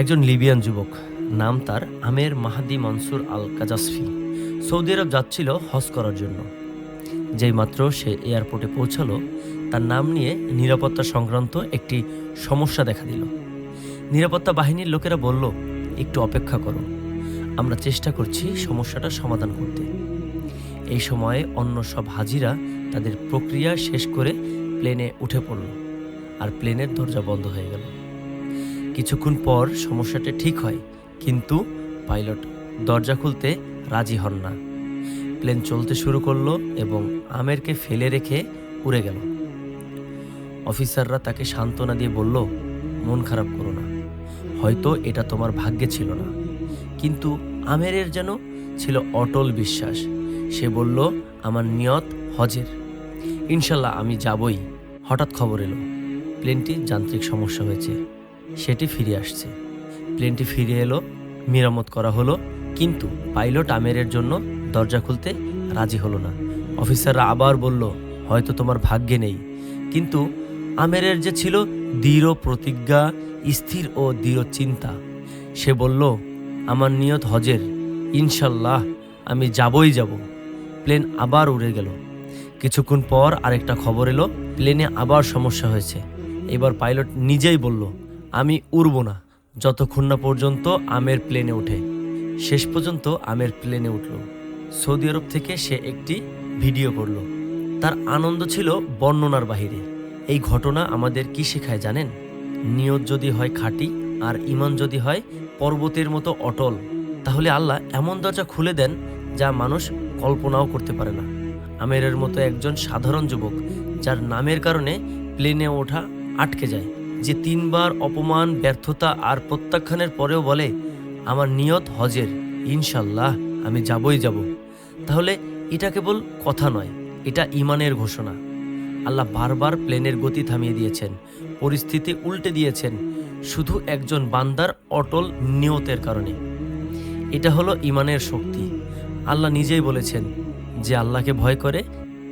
একজন লিবিয়ান যুবক। নাম তার আমের মাহাদি মনসুর আল কাজাসফি। সৌদি আরব যাচ্ছিল হজ করার জন্য। যেই মাত্র সে এয়ারপোর্টে পৌঁছালো, তার নাম নিয়ে নিরাপত্তা সংক্রান্ত একটি সমস্যা দেখা দিল। নিরাপত্তা বাহিনীর লোকেরা বলল, একটু অপেক্ষা করো আমরা চেষ্টা করছি সমস্যাটা সমাধান করতে। এই সময়ে অন্য সব হাজিরা তাদের প্রক্রিয়া শেষ করে প্লেনে উঠে পড়ল, আর প্লেনের দরজা বন্ধ হয়ে গেল। কিছুক্ষণ পর সমস্যাটা ঠিক হয়, কিন্তু পাইলট দরজা খুলতে রাজি হন না। প্লেন চলতে শুরু করল এবং আমেরকে ফেলে রেখে উড়ে গেল। অফিসাররা তাকে সান্ত্বনা দিয়ে বলল, মন খারাপ করো না। হয়তো এটা তোমার ভাগ্যে ছিল না। কিন্তু আমেরের যেন ছিল অটল বিশ্বাস। সে বলল, আমার নিয়ত হজের। ইনশাল্লাহ আমি যাবই। হঠাৎ খবর এলো। প্লেনটি যান্ত্রিক সমস্যা হয়েছে। সেটি ফিরে আসছে। প্লেনটি ফিরে এলো, মেরামত করা হলো, কিন্তু পাইলট আমেরের জন্য দরজা খুলতে রাজি হলো না। অফিসাররা আবার বলল, হয়তো তোমার ভাগ্যে নেই। কিন্তু আমেরের যে ছিল দৃঢ় প্রতিজ্ঞা, স্থির ও দৃঢ় চিন্তা। সে বলল, আমার নিয়ত হজের, ইনশাল্লাহ আমি যাবই যাব। প্লেন আবার উড়ে গেল। কিছুক্ষণ পর আরেকটা খবর এলো, প্লেনে আবার সমস্যা হয়েছে। এবার পাইলট নিজেই বলল আমি উড়ব না। যতক্ষণ না পর্যন্ত আমের প্লেনে ওঠে। শেষ পর্যন্ত আমের প্লেনে উঠল। সৌদি আরব থেকে সে একটি ভিডিও করল। তার আনন্দ ছিল বর্ণনার বাহিরে। এই ঘটনা আমাদের কি শেখায় জানেন? নিয়ত যদি হয় খাঁটি আর ইমান যদি হয় পর্বতের মতো অটল, তাহলে আল্লাহ এমন দরজা খুলে দেন যা মানুষ কল্পনাও করতে পারে না। আমেরের মতো একজন সাধারণ যুবক, যার নামের কারণে প্লেনে ওঠা আটকে যায়। যে তিনবার অপমান, ব্যর্থতা আর প্রত্যাখ্যানের পরেও বলে, আমার নিয়ত হজের। ইনশাল্লাহ, আমি যাবই যাব। তাহলে এটা কেবল কথা নয়, এটা ইমানের ঘোষণা। আল্লাহ বারবার প্লেনের গতি থামিয়ে দিয়েছেন, পরিস্থিতি উল্টে দিয়েছেন, শুধু একজন বান্দার অটল নিয়তের কারণে। এটা হলো ইমানের শক্তি। আল্লাহ নিজেই বলেছেন যে আল্লাহকে ভয় করে,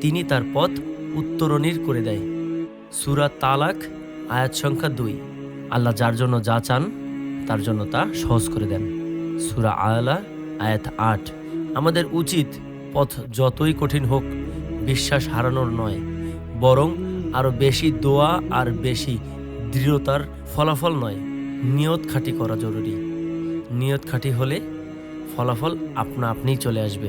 তিনি তার পথ উত্তরণীর করে দেয়। সুরা তালাক আয়াত সংখ্যা দুই। আল্লাহ যার জন্য যা চান, তার জন্য তা সহজ করে দেন। সুরা আয়লা আয়াত আট। আমাদের উচিত পথ যতই কঠিন হোক, বিশ্বাস হারানোর নয়, বরং আরও বেশি দোয়া আর বেশি দৃঢ়তার ফলাফল নয়। নিয়ত খাঁটি করা জরুরি। নিয়ত খাঁটি হলে ফলাফল আপনা আপনিই চলে আসবে।